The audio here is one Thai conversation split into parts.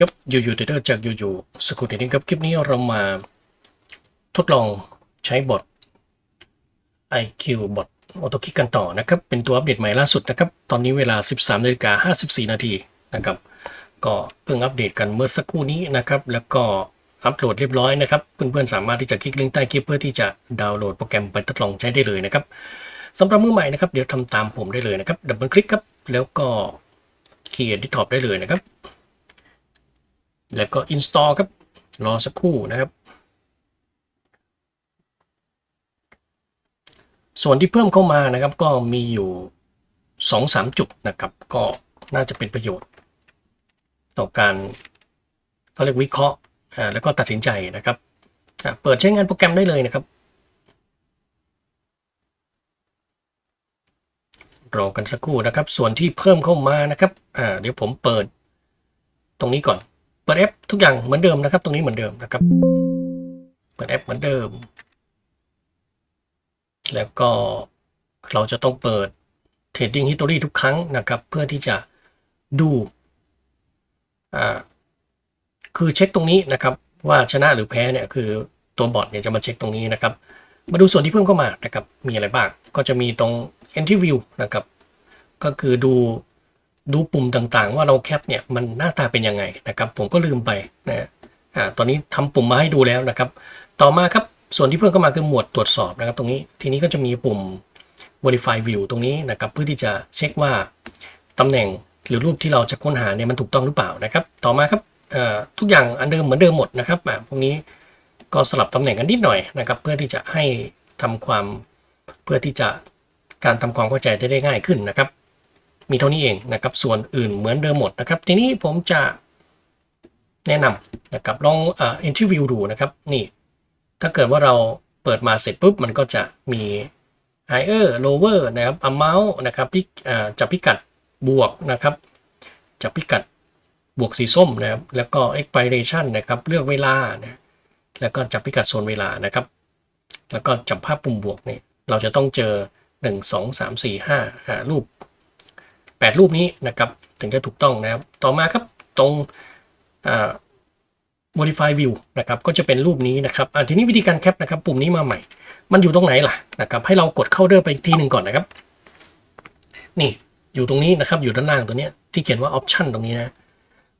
ครับอยู่ๆเดเตอร์จากอยู่ๆสกุลเดนครับคลิปนี้เรามาทดลองใช้บอท IQ บอทออโตคิกกันต่อนะครับ เป็นตัวอัปเดตใหม่ล่าสุดนะครับ ตอนนี้เวลา 13นาฬิกา54 นาทีนะครับ ก็เพิ่งอัปเดตกันเมื่อสักครู่นี้นะครับ แล้วก็อัปโหลดเรียบร้อยนะครับ เพื่อนๆ สามารถที่จะคลิกลิงก์ใต้คลิปเพื่อที่จะดาวน์โหลดโปรแกรมไปทดลองใช้ได้เลยนะครับสำหรับมือใหม่นะครับเดี๋ยวทำตามผมได้เลยนะครับดับเบิลคลิกครับแล้วก็เขียนที่ท็อปได้เลยนะครับ แล้วก็ install ครับ รอสักครู่นะครับ ส่วนที่เพิ่มเข้ามานะครับ ก็มีอยู่สองสามจุดนะครับ ก็น่าจะเป็นประโยชน์ ต่อการก็เรียกวิเคราะห์แล้วก็ตัดสินใจนะครับ เปิดใช้งานโปรแกรมได้เลยนะครับ รอกันสักครู่นะครับ ส่วนที่เพิ่มเข้ามานะครับเดี๋ยวผมเปิดตรงนี้ก่อน เปิดแอปทุกอย่างเหมือนเดิมนะครับ ตรงนี้เหมือนเดิมนะครับ เปิดแอปเหมือนเดิม แล้วก็เราจะต้องเปิด Trading History ทุกครั้งนะครับ เพื่อที่จะดูอ่าคือเช็คตรงนี้นะครับ ว่าชนะหรือแพ้เนี่ยคือตัวบอทเนี่ยจะมาเช็คตรงนี้นะครับ มาดูส่วนที่เพิ่มเข้ามานะครับ มีอะไรบ้างก็จะมีตรง Entry View นะครับ ก็คือดู ดูปุ่มต่างๆ ว่าเราแคปเนี่ยมันหน้าตาเป็นยังไงนะครับ ผมก็ลืมไปนะอ่าตอนนี้ทำปุ่มมาให้ดูแล้วนะครับ ต่อมาครับส่วนที่เพิ่มเข้ามาคือหมวดตรวจสอบนะครับ ตรงนี้ทีนี้ก็จะมีปุ่ม verify view ตรงนี้นะครับ เพื่อที่จะเช็คว่าตำแหน่งหรือรูปที่เราจะค้นหาเนี่ยมันถูกต้องหรือเปล่านะครับ ต่อมาครับทุกอย่างอันเดิมเหมือนเดิมหมดนะครับอ่าพวกนี้ก็สลับตำแหน่งกันนิดหน่อยนะครับ เพื่อที่จะให้ทำความเพื่อที่จะการทำความเข้าใจได้ง่ายขึ้นนะครับ มีเท่านี้เองนะครับ ส่วนอื่นเหมือนเดิมหมดนะครับ ทีนี้ผมจะแนะนำนะครับลองเอ่อ interview ดูนะครับนี่ถ้าเกิดว่าเราเปิดมาเสร็จปุ๊บ มันก็จะมี higher lower นะครับ amount นะครับพิกอ่าจับพิกัดบวกนะครับจับพิกัดบวกสีส้มนะครับ แล้วก็ expiration นะครับ เลือกเวลานะแล้วก็จับพิกัดโซนเวลานะครับ แล้วก็จับภาพปุ่มบวกเนี่ยเราจะต้องเจอ 1 2 3 4 5 5รูป 8 รูปนี้นะครับ ถึงจะถูกต้องนะครับ ต่อมาครับตรง modify view นะครับ ก็จะเป็นรูปนี้นะครับทีนี้วิธีการแคปนะครับ ปุ่มนี้มาใหม่ มันอยู่ตรงไหนล่ะนะครับ ให้เรากดเข้าเดอร์ไปอีกทีหนึ่งก่อนนะครับ นี่อยู่ตรงนี้นะครับ อยู่ด้านล่างตัวนี้ที่เขียนว่า option ตรงนี้นะ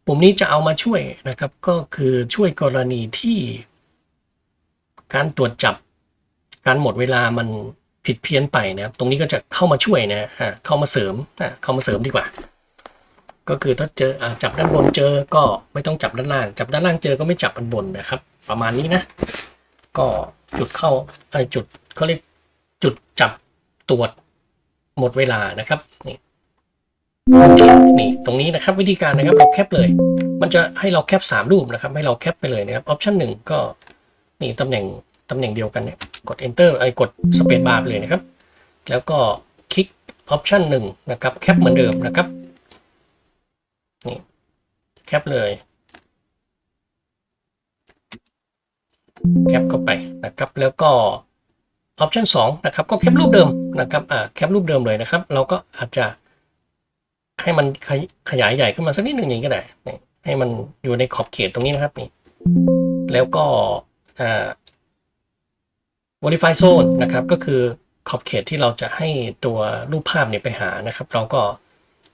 ปุ่มนี้จะเอามาช่วยนะครับ ก็คือช่วยกรณีที่ การตรวจจับ การหมดเวลามัน ผิดเพี้ยนไปนะครับ ตรงนี้ก็จะเข้ามาช่วยนะอ่าเข้ามาเสริมอ่าเข้ามาเสริมดีกว่า ก็คือถ้าเจออ่าจับด้านบนเจอก็ไม่ต้องจับด้านล่าง จับด้านล่างเจอก็ไม่จับด้านบนนะครับ ประมาณนี้นะ ก็จุดเข้าไอ้จุดเขาเรียกจุดจับตรวจหมดเวลานะครับนี่โอเคนี่ตรงนี้นะครับวิธีการนะครับเราแคปเลย มันจะให้เราแคปสามรูปนะครับ ให้เราแคปไปเลยนะครับออปชันหนึ่งก็นี่ตำแหน่ง ตำแหน่งเดียวกันเนี่ยกด enter ไอ้กด space bar เลยนะครับ แล้วก็คลิกออปชันหนึ่งนะครับ แคปเหมือนเดิมนะครับ นี่ แคปเลย แคปเข้าไปนะครับ แล้วก็ออปชัน2นะครับ ก็แคปรูปเดิมนะครับ อ่า แคปรูปเดิมเลยนะครับ เราก็อาจจะให้มันขยขยายใหญ่ขึ้นมาสักนิดหนึ่งอย่างนี้ก็ได้ ให้มันอยู่ในขอบเขตตรงนี้นะครับนี่ แล้วก็อ่า modify zone นะครับก็คือขอบเขตที่เราจะให้ตัวรูปภาพเนี่ยไปหานะครับ เราก็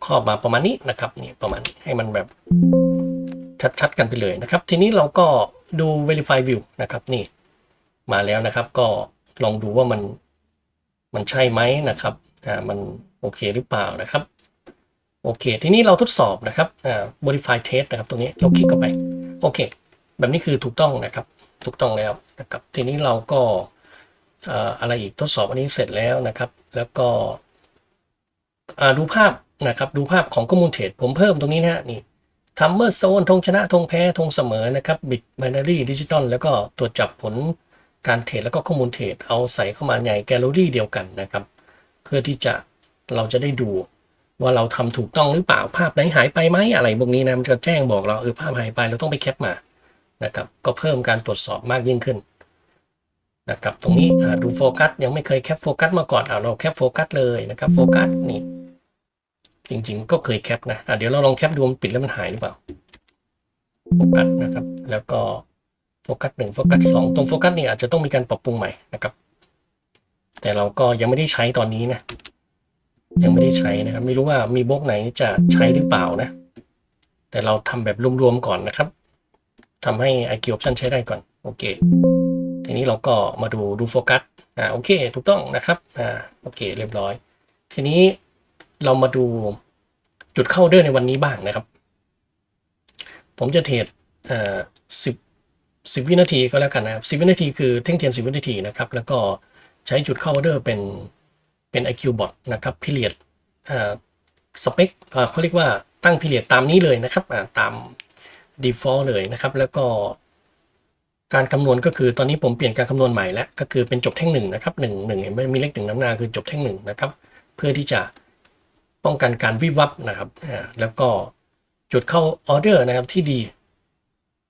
ครอบมาประมาณนี้นะครับนี่ประมาณให้มันแบบชัดๆกันไปเลยนะครับ ทีนี้เราก็ดู verify view นะครับนี่มาแล้วนะครับ ก็ลองดูว่ามันมันใช่ไหมนะครับอ่ามันโอเคหรือเปล่านะครับโอเค ทีนี้เราทดสอบนะครับอ่า modify test นะครับ ตรงนี้เราคลิกเข้าไป โอเค แบบนี้คือถูกต้องนะครับ ถูกต้องแล้วนะครับ ทีนี้เราก็ อะไรอีกทดสอบอันนี้เสร็จแล้วนะครับ แล้วก็ดูภาพนะครับดูภาพของข้อมูลเทรดผมเพิ่มตรงนี้นะฮะนี่ทัมเมอร์โซนธงชนะธงแพ้ธงเสมอนะครับบิต b บ n นารีดิจิตอลแล้วก็ตรวจจับผลการเทรดแล้วก็ข้อมูลเทรดเอาใส่เข้ามาในแกลเลอรี่เดียวกันนะครับ เพื่อที่จะเราจะได้ดูว่าเราทำถูกต้องหรือเปล่าภาพไหนหายไปไหมอะไรพวกนี้นะมันจะแจ้งบอกเราเออภาพหายไปเราต้องไปแคปมานะครับก็เพิ่มการตรวจสอบมากยิ่งขึ้น นะครับตรงนี้ดูโฟกัสยังไม่เคยแคปโฟกัสมาก่อนอ่าเราแคปโฟกัสเลยนะครับโฟกัสนี่จริง ๆ ก็เคยแคปนะะเดี๋ยวเราลองแคปดูมันปิดแล้วมันหายหรือเปล่าโฟกัสนะครับ แล้วก็โฟกัสหนึ่งโฟกัสสองตรงโฟกัสนี่อาจจะต้องมีการปรับปรุงใหม่นะครับ แต่เราก็ยังไม่ได้ใช้ตอนนี้นะ ยังไม่ได้ใช้นะครับ ไม่รู้ว่ามีบล็อกไหนจะใช้หรือเปล่านะ แต่เราทำแบบรวมๆก่อนนะครับทำให้ IQ option ใช้ได้ก่อน โอเค ทีนี้เราก็มาดูดูโฟกัสอ่าโอเค ถูกต้องนะครับอ่าโอเคเรียบร้อย ทีนี้เรามาดูจุดเข้าเดอร์ในวันนี้บ้างนะครับ ผมจะเทรดอ่าสิบสิบวินาทีก็แล้วกันนะครับสิบวินาทีคือเท่งเทียนสิบวินาทีนะครับ แล้วก็ใช้จุดเข้าเดอร์เป็นเป็น IQ bot นะครับพิเรียดอ่าสเปคเขาเรียกว่าตั้งพิเรียดตามนี้เลยนะครับอ่าตาม default เลยนะครับ แล้วก็ การคำนวณก็คือตอนนี้ผมเปลี่ยนการคำนวณใหม่แล้วก็คือเป็นจบแท่งหนึ่งนะครับหนึ่งหนึ่งเห็นไหมมีเลขหนึ่งน้ำหน้าคือจบแท่งหนึ่งนะครับ เพื่อที่จะป้องกันการวิบวับนะครับแล้วก็จุดเข้าออเดอร์นะครับที่ดี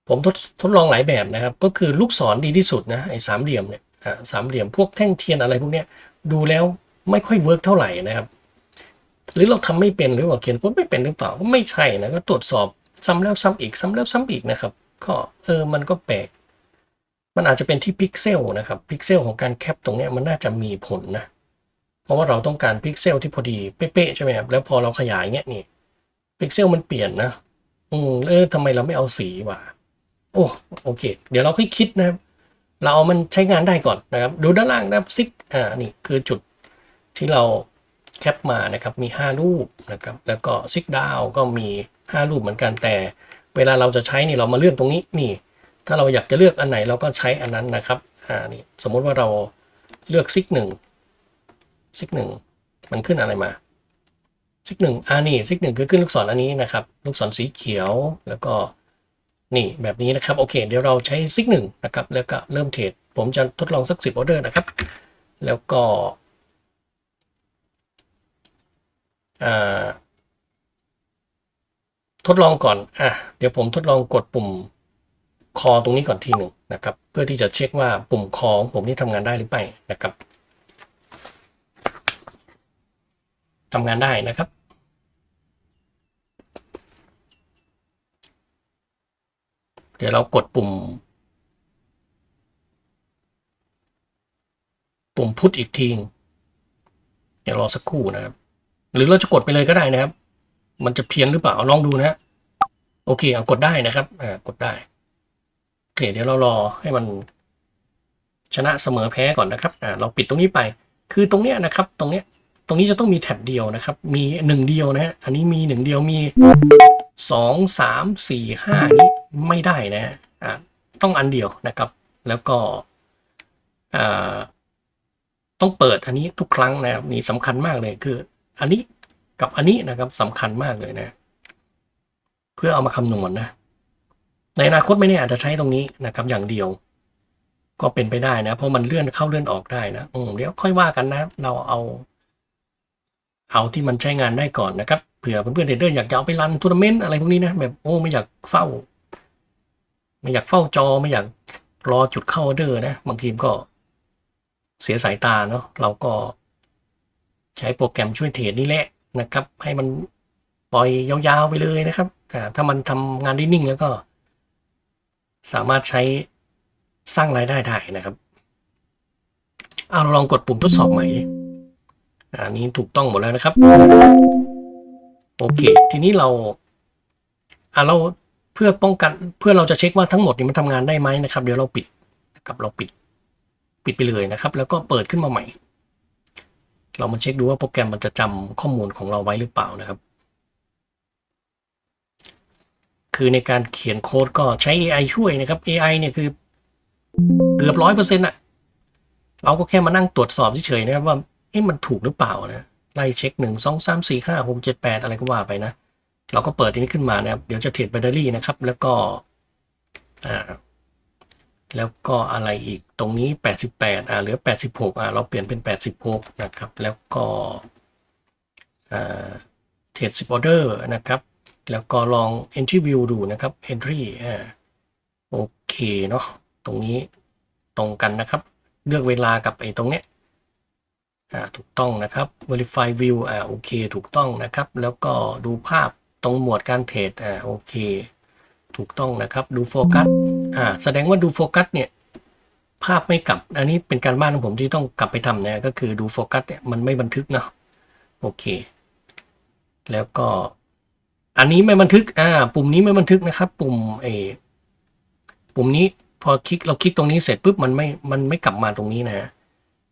ผมทดทดลองหลายแบบนะครับ ก็คือลูกศรดีที่สุดนะไอ้สามเหลี่ยมเนี่ยสามเหลี่ยมพวกแท่งเทียนอะไรพวกเนี้ยดูแล้วไม่ค่อยเวิร์กเท่าไหร่นะครับ หรือเราทำไม่เป็นหรือว่าเขียนโค้ดไม่เป็นหรือเปล่าก็ไม่ใช่นะก็ตรวจสอบซ้ำแล้วซ้ำอีกซ้ำแล้วซ้ำอีกนะครับ ก็เออมันก็แปลก มันอาจจะเป็นที่พิกเซลนะครับพิกเซลของการแคปตรงนี้มันน่าจะมีผลนะ เพราะว่าเราต้องการพิกเซลที่พอดีเป๊ะๆใช่ไหมครับแล้วพอเราขยายเงี้ยนี่พิกเซลมันเปลี่ยนนะอืมเออทำไมเราไม่เอาสีวะโอ้โอเค เดี๋ยวเราค่อยคิดนะครับ เราเอามันใช้งานได้ก่อนนะครับ ดูด้านล่างนะครับซิกอ่านี่คือจุดที่เราแคปมานะครับมี 5 รูปนะครับแล้วก็ซิกดาวก็มี 5 รูปเหมือนกันแต่ เวลาเราจะใช้นี่เรามาเลือกตรงนี้นี่ ถ้าเราอยากจะเลือกอันไหนเราก็ใช้อันนั้นนะครับอ่านี่สมมุติว่าเราเลือกซิกหนึ่งซิกหนึ่งมันขึ้นอะไรมาซิกหนึ่งอ่านี่ซิกหนึ่งคือขึ้นลูกศรอันนี้นะครับ ลูกศรสีเขียวแล้วก็นี่แบบนี้นะครับโอเค เดี๋ยวเราใช้ซิกหนึ่งนะครับแล้วก็เริ่มเทรดผมจะทดลองสักสิบออเดอร์นะครับ แล้วก็ทดลองก่อนอะเดี๋ยวผมทดลองกดปุ่ม คอตรงนี้ก่อนทีหนึ่งนะครับ เพื่อที่จะเช็คว่าปุ่มคอของผมนี่ทำงานได้หรือไม่นะครับทำงานได้นะครับ เดี๋ยวเรากดปุ่ม ปุ่มพุทอีกทีเดี๋ยวรอสักครู่นะครับ หรือเราจะกดไปเลยก็ได้นะครับ มันจะเพี้ยนหรือเปล่าลองดูนะฮะโอเคเอากดได้นะครับอ่ากดได้ เคเดี๋ยวเรารอให้มันชนะเสมอแพ้ก่อนนะครับอ่าเราปิดตรงนี้ไป คือตรงเนี้ยนะครับ ตรงเนี้ย ตรงนี้จะต้องมีแท็บเดียวนะครับ มีหนึ่งเดียวนะฮะ อันนี้มีหนึ่งเดียวมีสองสามสี่ห้านี้ไม่ได้นะฮะอ่าต้องอันเดียวนะครับ แล้วก็อ่าต้องเปิดอันนี้ทุกครั้งนะครับนี่สำคัญมากเลยคือ อันนี้กับอันนี้นะครับสำคัญมากเลยนะ เพื่อเอามาคำนวณนะ ในอนาคตไม่แน่อาจจะใช้ตรงนี้นะครับอย่างเดียว ก็เป็นไปได้นะ เพราะมันเลื่อนเข้าเลื่อนออกได้นะอืเดี๋ยวค่อยว่ากันนะ เราเอา เอาที่มันใช้งานได้ก่อนนะครับเผื่อเพื่อนๆเทรดเดอร์อยากจะเอาไปรันทัวร์นาเมนต์อะไรพวกนี้นะแบบโอ้ไม่อยากเฝ้า ไม่อยากเฝ้าจอไม่อยากรอจุดเข้าออเดอร์นะบางทีก็เสียสายตาเนาะเราก็ใช้โปรแกรมช่วยเทรดนี่แหละนะครับ ให้มันปล่อยยาวๆไปเลยนะครับแต่ถ้ามันทำงานได้นิ่งแล้วก็ สามารถใช้สร้างรายได้ได้นะครับเอาเราลองกดปุ่มทดสอบใหม่อันนี้ถูกต้องหมดแล้วนะครับ โอเค ทีนี้เราอ่าเราเพื่อป้องกันเพื่อเราจะเช็คว่าทั้งหมดนี้มันทำงานได้ไหมนะครับ เดี๋ยวเราปิดนะครับเราปิดปิดไปเลยนะครับ แล้วก็เปิดขึ้นมาใหม่ เรามาเช็คดูว่าโปรแกรมมันจะจำข้อมูลของเราไว้หรือเปล่านะครับ คือในการเขียนโค้ดก็ใช้ AI ช่วยนะครับ AI เนี่ยคือเกือบร้อยเปอร์เซ็นต์อะเราก็แค่มานั่งตรวจสอบเฉยๆนะครับว่าเอ๊ะมันถูกหรือเปล่านะไล่เช็คหนึ่งสองสามสี่ห้าหกเจ็ดแปดอะไรก็ว่าไปนะ เราก็เปิดอันนี้ขึ้นมานะครับ เดี๋ยวจะเทรดแบตเตอรี่นะครับ แล้วก็อ่าแล้วก็อะไรอีกตรงนี้ 88อ่าเหลือ 86อ่าเราเปลี่ยนเป็น 86 นะครับ แล้วก็อ่าเทรด10 order นะครับ แล้วก็ลอง entry view ดูนะครับ entry อ่าโอเคเนาะตรงนี้ตรงกันนะครับ เลือกเวลากับไอ้ตรงเนี้ยอ่าถูกต้องนะครับ verify view อ่าโอเคถูกต้องนะครับ แล้วก็ดูภาพตรงหมวดการเทรดอ่าโอเค ถูกต้องนะครับ ดูโฟกัสอ่าแสดงว่าดูโฟกัสเนี่ยภาพไม่กลับ อันนี้เป็นการบ้านของผมที่ต้องกลับไปทำนะก็คือดูโฟกัสเนี่ยมันไม่บันทึกเนาะโอเค แล้วก็ อันนี้ไม่บันทึก อ่า ปุ่มนี้ไม่บันทึกนะครับ ปุ่มเอปุ่มนี้พอคลิกเราคลิกตรงนี้เสร็จปุ๊บมันไม่ มันไม่กลับมาตรงนี้นะ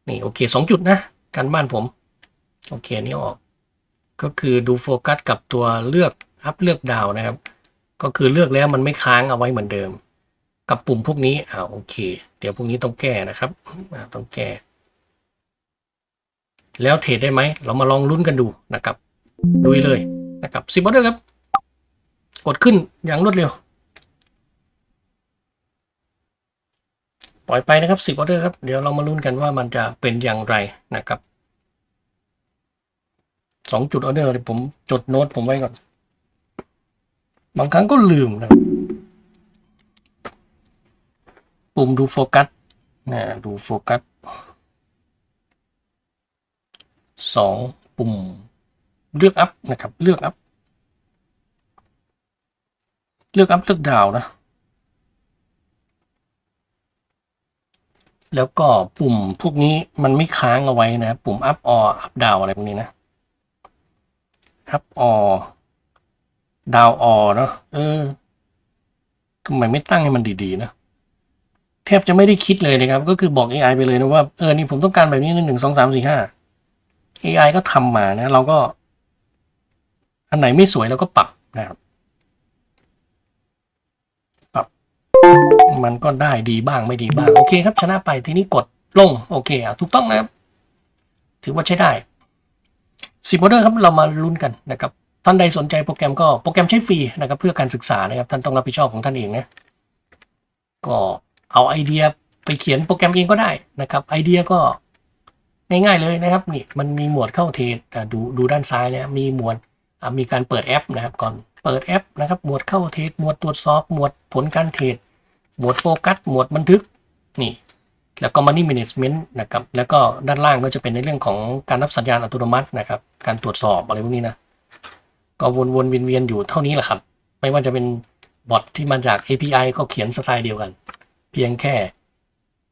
นี่โอเคสองจุดนะการบ้านผม โอเคนนี้ออก ก็คือดูโฟกัสกับตัวเลือกอัพเลือกดาวนะครับ ก็คือเลือกแล้วมันไม่ค้างเอาไว้เหมือนเดิม กับปุ่มพวกนี้อ่าโอเค เดี๋ยวพวกนี้ต้องแก้นะครับอ่าต้องแก้ แล้วเทรดได้ไหม เรามาลองลุ้นกันดูนะครับดูเลย นะครับสิบออเดอร์ครับ กดขึ้นอย่างรวดเร็ว ปล่อยไปนะครับสิบออเดอร์ครับ เดี๋ยวเรามาลุ้นกันว่ามันจะเป็นอย่างไรนะครับสองจุดออเดอร์ผมจดโน้ตผมไว้ก่อน บางครั้งก็ลืมนะปุ่มดูโฟกัสนะดูโฟกัสสองปุ่ม เลือกอัพนะครับ เลือกอัพ เลือกอัพเลือกดาวนะ แล้วก็ปุ่มพวกนี้มันไม่ค้างเอาไว้นะ ปุ่มอัพอออัพดาวอะไรพวกนี้นะอัพออดาวออเนาะเออทำไมไม่ตั้งให้มันดีๆนะแทบจะไม่ได้คิดเลยนะครับ ก็คือบอก AI ไปเลยนะว่า เออ นี่ผมต้องการแบบนี้หนึ่งสองสามสี่ห้า AI ก็ทำมานะ เราก็ อันไหนไม่สวยเราก็ปรับนะครับ ปรับ มันก็ได้ดีบ้างไม่ดีบ้าง โอเคครับ ชนะไปทีนี้กดลง โอเคอะถูกต้องนะครับ ถือว่าใช้ได้สิบออเดอร์ครับเรามาลุ้นกันนะครับท่านใดสนใจโปรแกรมก็โปรแกรมใช้ฟรีนะครับเพื่อการศึกษานะครับ ท่านต้องรับผิดชอบของท่านเองนะก็เอาไอเดียไปเขียนโปรแกรมเองก็ได้นะครับ ไอเดียก็ง่ายๆเลยนะครับนี่มันมีหมวดเข้าเทรดอ่ดูดูด้านซ้ายเนะมีหมวด มีการเปิดแอปนะครับก่อนเปิดแอปนะครับหมวดเข้าเทรดหมวดตรวจสอบหมวดผลการเทรดหมวดโฟกัสหมวดบันทึกนี่แล้วก็ Money Management นะครับแล้วก็ด้านล่างก็จะเป็นในเรื่องของการรับสัญญาณอัตโนมัตินะครับการตรวจสอบอะไรพวกนี้นะก็วนๆเวียนๆอยู่เท่านี้แหละครับ ไม่ว่าจะเป็นบอทที่มาจาก API ก็เขียนสไตล์เดียวกัน เพียงแค่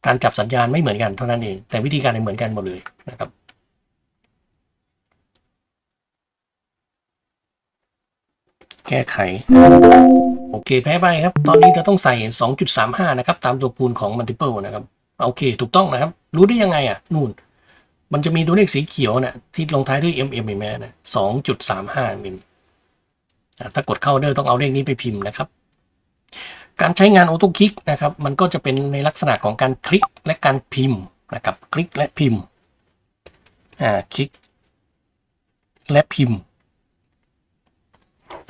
การจับสัญญาณไม่เหมือนกันเท่านั้นเอง แต่วิธีการเนี่ยเหมือนกันหมดเลยนะครับ แก้ไข โอเคแพ้ไปครับ ตอนนี้เราต้องใส่ 2.35 นะครับ ตามตัวคูณของ multiple นะครับ โอเค ถูกต้องนะครับ รู้ได้ยังไงอะ นู่น มันจะมีตัวเลขสีเขียวนะที่ลงท้ายด้วย mm เห็นไหมนะ2.35มิลถ้ากดเข้าเดอร์ต้องเอาเลขนี้ไปพิมพ์นะครับ การใช้งานออโต้คลิกนะครับ มันก็จะเป็นในลักษณะของการคลิกและการพิมพ์นะครับ คลิกและพิมพ์ อ่า คลิก และพิมพ์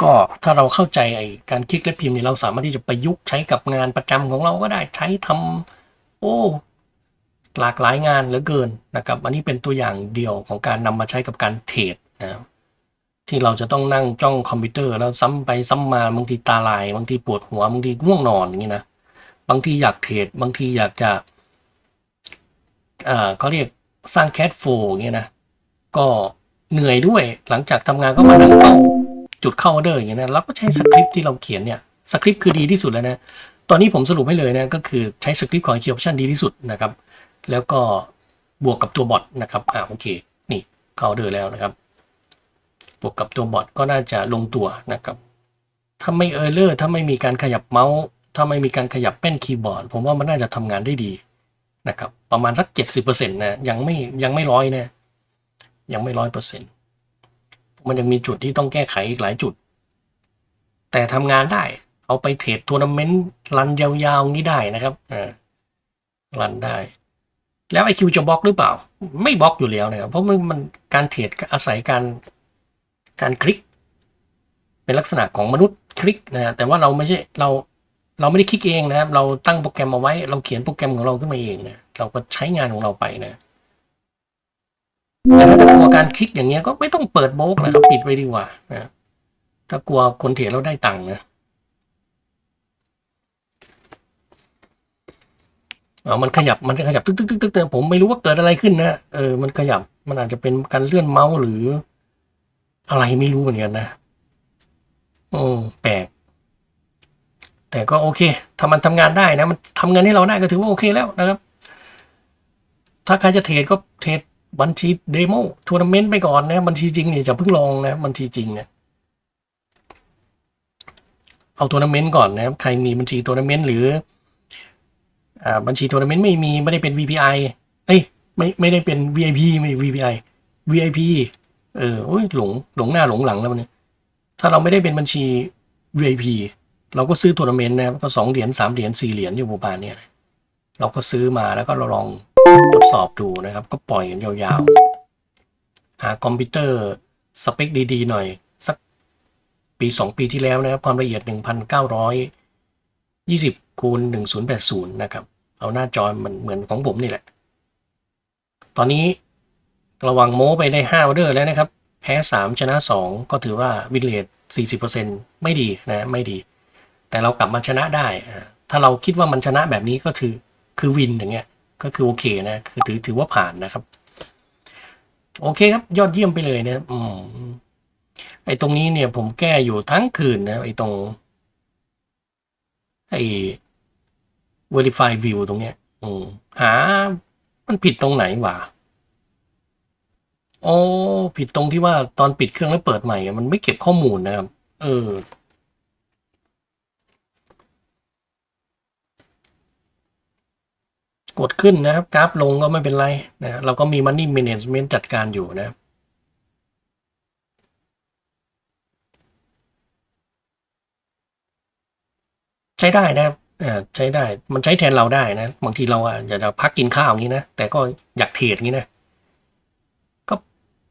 ก็ถ้าเราเข้าใจไอ้การคลิกและพิมพ์เนี่ยเราสามารถที่จะประยุกต์ใช้กับงานประจำของเราก็ได้ใช้ทำโอ้หลากหลายงานเหลือเกินนะครับอันนี้เป็นตัวอย่างเดียวของการนำมาใช้กับการเทรดนะที่เราจะต้องนั่งจ้องคอมพิวเตอร์แล้วซ้ำไปซ้ำมาบางทีตาลาย บางทีปวดหัวบางทีง่วงนอนอย่างนี้นะบางทีอยากเทรดบางทีอยากจะอ่าเขาเรียกสร้างแคดโฟอย่างเงี้ยนะก็เหนื่อยด้วยหลังจากทำงานก็มานั่งเฝ้า จุดเข้าออเดอร์อย่างเงี้ยนะเราก็ใช้สคริปต์ที่เราเขียนเนี่ยสคริปต์คือดีที่สุดแล้วนะตอนนี้ผมสรุปให้เลยนะก็คือใช้สคริปต์ของ i q Option ดีที่สุดนะครับ แล้วก็บวกกับตัวบอทนะครับอ่าโอเค นี่เข้าออเดอร์แล้วนะครับ บวกกับตัวบอทก็น่าจะลงตัวนะครับถ้าไม่เออร์เลอร์ถ้าไม่มีการขยับเมาส์ถ้าไม่มีการขยับแป้นคีย์บอร์ด ผมว่ามันน่าจะทำงานได้ดีนะครับ ประมาณสักเจ็ดสิบเปอร์เซ็นต์นะยังไม่ยังไม่ร้อยนะยังไม่ร้อยเปอร์เซ็นต์ มันยังมีจุดที่ต้องแก้ไขอีกหลายจุด แต่ทำงานได้ เอาไปเทรดทัวร์นาเมนต์รันยาวๆนี้ได้นะครับอ่ารันได้ แล้วไอคิวจะบล็อกหรือเปล่า ไม่บล็อกอยู่แล้วนะครับ เพราะมันมันการเทรดอาศัยการการคลิก เป็นลักษณะของมนุษย์คลิกนะแต่ว่าเราไม่ใช่เราเราไม่ได้คลิกเองนะครับ เราตั้งโปรแกรมเอาไว้ เราเขียนโปรแกรมของเราขึ้นมาเองนะ เราก็ใช้งานของเราไปนะ แต่ถ้าจะกลัวการคลิกอย่างเงี้ยก็ไม่ต้องเปิดโบกนะครับ ปิดไว้ดีกว่านะถ้ากลัวคนเทรดเราได้ตังค์นะอ๋อมันขยับ มันขยับตึ๊กตึ๊กตึ๊กตึ๊กเนี่ยผมไม่รู้ว่าเกิดอะไรขึ้นนะ เออ มันขยับ มันอาจจะเป็นการเลื่อนเมาส์หรือ อะไรไม่รู้เหมือนกันนะโอืมแปลก แต่ก็โอเคถ้ามันทำงานได้นะ มันทำเงินให้เราได้ก็ถือว่าโอเคแล้วนะครับ ถ้าใครจะเทรดก็เทรด บัญชีเดโมทัวร์นาเมนต์ไปก่อนนะบัญชีจริงเนี่ยจะเพิ่งลองนะบัญชีจริงเนี่ยเอาทัวร์นาเมนต์ก่อนนะครับใครมีบัญชีทัวร์นาเมนต์หรืออ่าบัญชีทัวร์นาเมนต์ไม่มีไม่ได้เป็น VPI เอ้ยไม่ไม่ได้เป็น VIP ไม่ VPI VIP เออโอ้ยหลงหลงหน้าหลงหลังแล้วเนี่ยถ้าเราไม่ได้เป็นบัญชี VIP เราก็ซื้อทัวร์นาเมนต์นะก็สองเหรียญสามเหรียญสี่เหรียญอยู่ประมาณเนี้ยเราก็ซื้อมาแล้วก็เราลอง ทดสอบดูนะครับ ก็ปล่อยกันยาวๆ หาคอมพิวเตอร์สเปคดีๆ หน่อย สักปีสองปีที่แล้วนะครับ ความละเอียด 1,920คูณ1080 นะครับ เอาหน้าจอมันเหมือนของผมนี่แหละ ตอนนี้ระวังโม้ไปได้5ออเดอร์แล้วนะครับ แพ้ 3 ชนะ 2 ก็ถือว่าวินเลท40%ไม่ดีนะ ไม่ดี แต่เรากลับมาชนะได้ ถ้าเราคิดว่ามันชนะแบบนี้ก็ถือคือวินอย่างเงี้ย ก็คือโอเคนะคือถือถือว่าผ่านนะครับ โอเคครับ ยอดเยี่ยมไปเลยนะอืมไอ้ตรงนี้เนี่ย ผมแก้อยู่ทั้งคืนนะไอ้ตรงไอ้ verify view ตรงเนี้ยอืมหา มันผิดตรงไหนวะอ๋อผิดตรงที่ว่าตอนปิดเครื่องแล้วเปิดใหม่ มันไม่เก็บข้อมูลนะครับ เออ กดขึ้นนะครับ กราฟลงก็ไม่เป็นไรนะเราก็มี Money Management จัดการอยู่นะใช้ได้นะครับเอ่อใช้ได้มันใช้แทนเราได้นะบางทีเราอะอยากจะพักกินข้าวอย่างนี้นะแต่ก็อยากเทรดอย่างนี้นะก็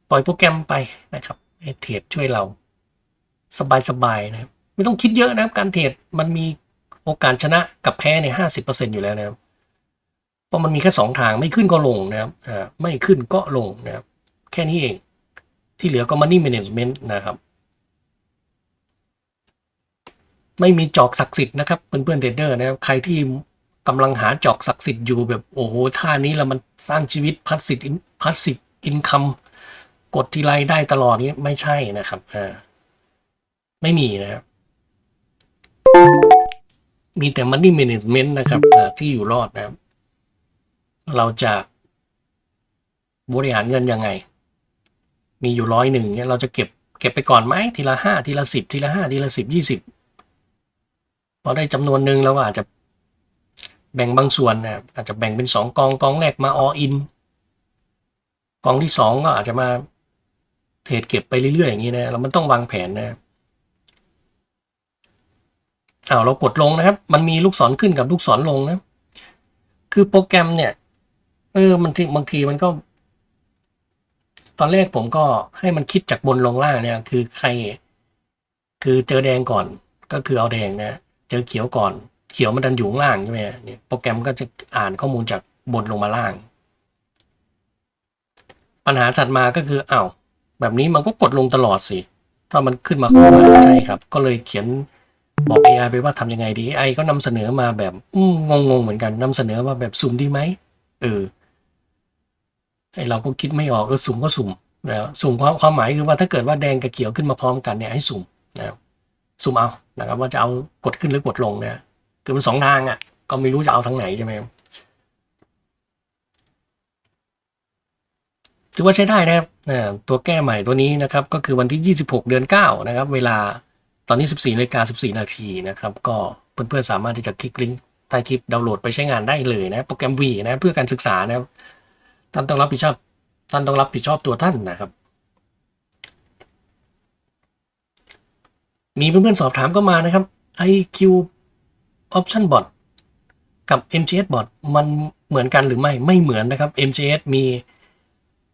ปล่อยโปรแกรมไปนะครับให้เทรดช่วยเรา สบายๆนะครับไม่ต้องคิดเยอะนะครับการเทรดมันมีโอกาสชนะกับแพ้ในห้าสิบเปอร์เซ็นอยู่แล้วนะครับ เพราะมันมีแค่สองทางไม่ขึ้นก็ลงนะครับอ่าไม่ขึ้นก็ลงนะครับ แค่นี้เอง ที่เหลือก็ money management นะครับ ไม่มีจอกศักดิ์สิทธิ์นะครับเพื่อนๆเทรดเดอร์นะครับ ใครที่กำลังหาจอกศักดิ์สิทธิ์อยู่แบบโอ้โหท่านี้แล้วมันสร้างชีวิตพัสสิทธิ์พัสสิทธิ์อินคัมกดทีไรได้ตลอดนี้ไม่ใช่นะครับอ่าไม่มีนะครับ มีแต่ money management นะครับที่อยู่รอดนะครับ เราจะบริหารเงินยังไง มีอยู่ร้อยหนึ่งเนี่ยเราจะเก็บเก็บไปก่อนไหมทีละห้าทีละสิบทีละห้าทีละสิบยี่สิบพอได้จำนวนหนึ่งเราก็อาจจะแบ่งบางส่วนนะอาจจะแบ่งเป็นสองกองกองแรกมา all in กองที่สองก็อาจจะมาเทรดเก็บไปเรื่อยๆอย่างนี้นะเรามันต้องวางแผนนะอ้าวเรากดลงนะครับ มันมีลูกศรขึ้นกับลูกศรลงนะ คือโปรแกรมเนี่ย เออ มันที่บางทีมันก็ ตอนแรกผมก็ให้มันคิดจากบนลงล่างเนี่ย คือใคร คือเจอแดงก่อน ก็คือเอาแดงนะเจอเขียวก่อน เขียวมันดันอยู่ข้างล่างใช่ไหมเนี่ยโปรแกรมก็จะอ่านข้อมูลจากบนลงมาล่าง ปัญหาถัดมาก็คืออ้าวแบบนี้มันก็กดลงตลอดสิถ้ามันขึ้นมาคู่กันใช่ครับ ก็เลยเขียนบอก AI ไปว่าทำยังไงดี AI ก็นำเสนอมาแบบงงๆเหมือนกันนำเสนอมาแบบสุ่มดีไหมเออ ไอเราก็คิดไม่ออกเออสุ่มก็สุ่มแล้วสุ่มความความหมายคือว่าถ้าเกิดว่าแดงกับเขียวขึ้นมาพร้อมกันเนี่ยให้สุ่มนะครับสุ่มเอานะครับว่าจะเอากดขึ้นหรือกดลงเนี่ยคือมันสองทางอะ ก็ไม่รู้จะเอาทางไหนใช่ไหมถือว่าใช้ได้นะครับอ่าตัวแก้ใหม่ตัวนี้นะครับ ก็คือวันที่ 26 เดือน 9 นะครับ เวลาตอนนี้ 14นาฬิกา14 นาทีนะครับ ก็เพื่อนๆสามารถที่จะคลิกลิงก์ใต้คลิปดาวน์โหลดไปใช้งานได้เลยนะ โปรแกรม V นะเพื่อการศึกษานะครับ ท่านต้องรับผิดชอบ ท่านต้องรับผิดชอบตัวท่านนะครับ มีเพื่อนๆสอบถามก็มานะครับ IQ Option Bot กับ MGS Bot มันเหมือนกันหรือไม่ ไม่เหมือนนะครับ MGS มี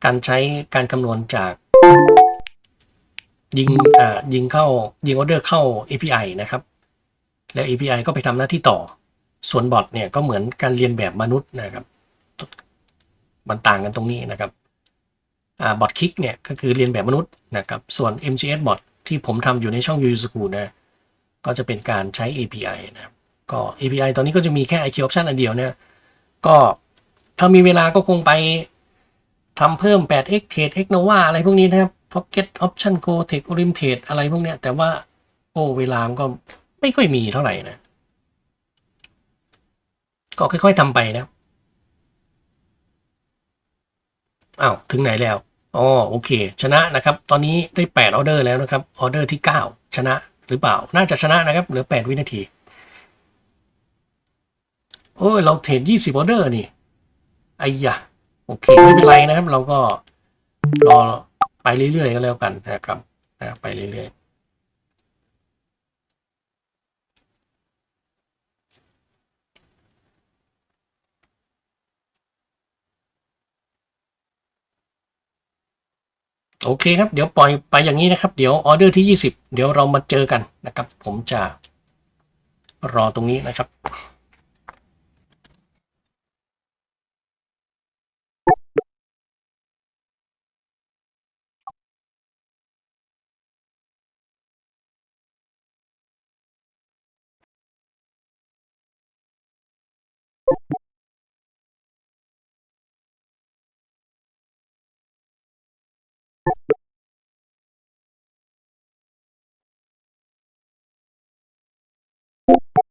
การใช้การคำนวณจากยิงอ่ายิงเข้ายิงออเดอร์เข้า API นะครับ แล้ว API ก็ไปทำหน้าที่ต่อ ส่วนบอทเนี่ยก็เหมือนการเรียนแบบมนุษย์นะครับ มันต่างกันตรงนี้นะครับอ่าบอทคิกเนี่ยก็คือเรียนแบบมนุษย์นะครับส่วน MGS bot ที่ผมทำอยู่ในช่อง u School นะก็จะเป็นการใช้ API นะครับก็ API ตอนนี้ก็จะมีแค่ IQ option อันเดียวเนี่ยก็ถ้ามีเวลาก็คงไปทำเพิ่ม 8x trade x nova อะไรพวกนี้นะครับ pocket option go tech orim trade อะไรพวกเนี้ย แต่ว่าโอ้เวลามันก็ไม่ค่อยมีเท่าไหร่นะ ก็ค่อยๆทำไปนะ อ้าวถึงไหนแล้วอ๋อโอเค ชนะนะครับ ตอนนี้ได้8ออเดอร์แล้วนะครับออเดอร์ที่ 9 ชนะหรือเปล่า น่าจะชนะนะครับ เหลือ 8 วินาทีโอ้ยเราเทรด20ออเดอร์นี่ไอ้ยะโอเค ไม่เป็นไรนะครับ เราก็รอไปเรื่อยๆก็แล้วกันนะครับไปเรื่อยๆ โอเคครับ เดี๋ยวปล่อยไปอย่างนี้นะครับ เดี๋ยวออเดอร์ที่ 20 เดี๋ยวเรามาเจอกันนะครับ ผมจะรอตรงนี้นะครับ you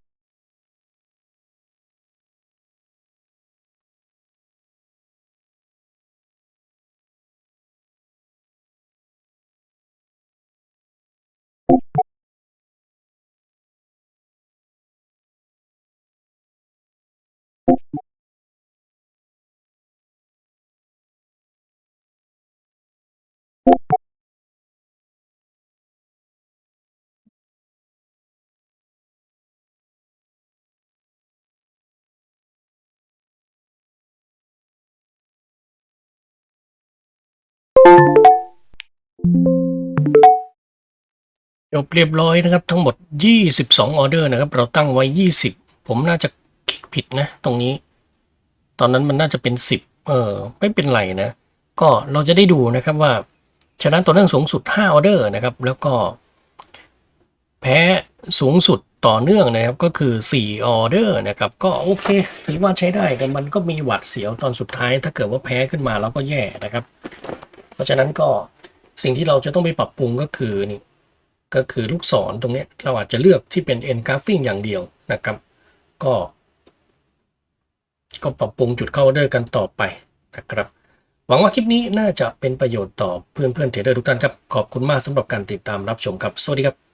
จบเรียบร้อยนะครับ ทั้งหมด 22 ออเดอร์นะครับ เราตั้งไว้ 20 ผมน่าจะคลิกผิดนะ ตรงนี้ ตอนนั้นมันน่าจะเป็น 10 เออ ไม่เป็นไรนะ ก็เราจะได้ดูนะครับว่า ชนะต่อเนื่องสูงสุด 5 ออเดอร์นะครับ แล้วก็ แพ้สูงสุดต่อเนื่องนะครับก็คือ 4 ออเดอร์นะครับ ก็โอเคถือว่าใช้ได้แต่มันก็มีหวัดเสียวตอนสุดท้าย ถ้าเกิดว่าแพ้ขึ้นมาเราก็แย่นะครับ ราะฉะนั้นก็สิ่งที่เราจะต้องไปปรับปรุงก็คือนี่ก็คือลูกศรตรงนี้เราอาจจะเลือกที่เป็น encafing อย่างเดียวนะครับ ก็ ก็ปรับปรุงจุดเข้าเดอร์กันต่อไปนะครับ หวังว่าคลิปนี้น่าจะเป็นประโยชน์ต่อเพื่อนเพื่อนเทรดเดอร์ทุกท่านครับ ขอบคุณมากสำหรับการติดตามรับชมครับ สวัสดีครับ